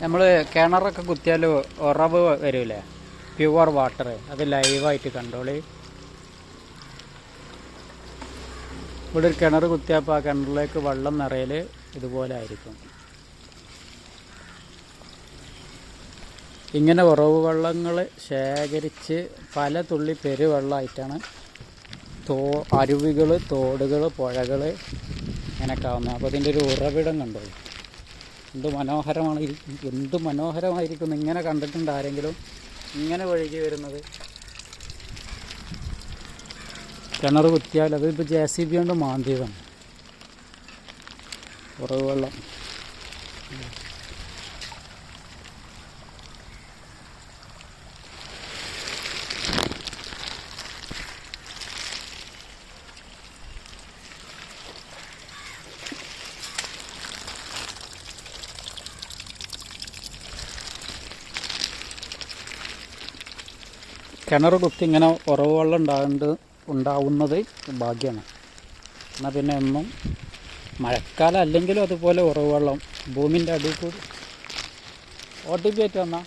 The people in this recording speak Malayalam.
നമ്മൾ കിണറൊക്കെ കുത്തിയാൽ ഉറവ് വരൂലേ? പ്യുവർ വാട്ടർ അത് ലൈവായിട്ട് കണ്ടോളി. ഇവിടെ ഒരു കിണർ കുത്തിയപ്പോൾ ആ കിണറിലേക്ക് വെള്ളം നിറയൽ ഇതുപോലെ ആയിരിക്കും. ഇങ്ങനെ ഉറവ് വെള്ളങ്ങൾ ശേഖരിച്ച് പല തുള്ളി പെരുവെള്ളമായിട്ടാണ് തോ അരുവികൾ തോടുകൾ പുഴകൾ ഇങ്ങനെയൊക്കെ ആവുന്നത്. അപ്പോൾ ഇതിന്റെ ഒരു ഉറവിടം കണ്ടോളൂ. എന്ത് മനോഹരമാണ് എന്ത് മനോഹരമായിരിക്കും ഇങ്ങനെ കണ്ടിട്ടുണ്ട് ആരെങ്കിലും? ഇങ്ങനെ ഒഴുകി വരുന്നത്. കിണർ കുത്തിയാൽ അത് ഇപ്പോൾ ജെ സി ബി കൊണ്ട് മാന്തിയതാണ്. കുറവ് വെള്ളം. കിണർ കുത്തി ഇങ്ങനെ ഉറവ് വെള്ളം ഉണ്ടാകുന്നത് ഉണ്ടാവുന്നത് ഭാഗ്യമാണ്. എന്നാൽ പിന്നെ ഒന്നും മഴക്കാലം അല്ലെങ്കിലും അതുപോലെ ഉറവ് വെള്ളം. ഭൂമിന്റെ അടിയിൽ കൂടി. പി ആയിട്ട് വന്നാൽ